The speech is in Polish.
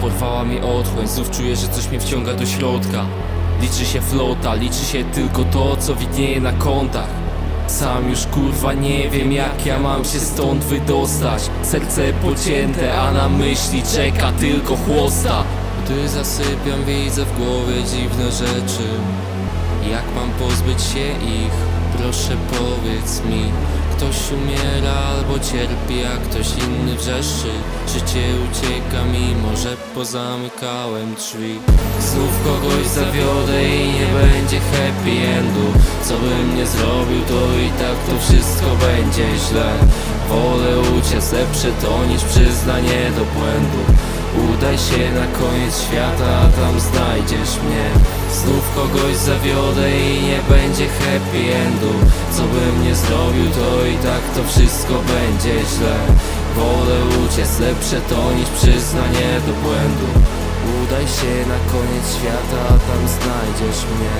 porwała mi otchłań Znów czuję, że coś mnie wciąga do środka. Liczy się flota, liczy się tylko to, co widnieje na kontach. Sam już kurwa nie wiem jak ja mam się stąd wydostać. Serce pocięte, a na myśli czeka tylko chłosta. Gdy zasypiam widzę w głowie dziwne rzeczy. Jak mam pozbyć się ich? Proszę powiedz mi Ktoś umiera albo cierpi, a ktoś inny wrzeszczy. Życie ucieka mi, może pozamykałem drzwi. Znów kogoś zawiodę i nie będzie happy endu. Co bym nie zrobił, to i tak to wszystko będzie źle. Wolę uciec, lepsze to niż przyznanie do błędu. Udaj się na koniec świata, a tam znajdziesz mnie. Znów kogoś zawiodę i nie będzie happy endu. Co zrobił, to i tak to wszystko będzie źle. Wolę uciec, lepsze to niż przyznanie do błędu. Udaj się na koniec świata, tam znajdziesz mnie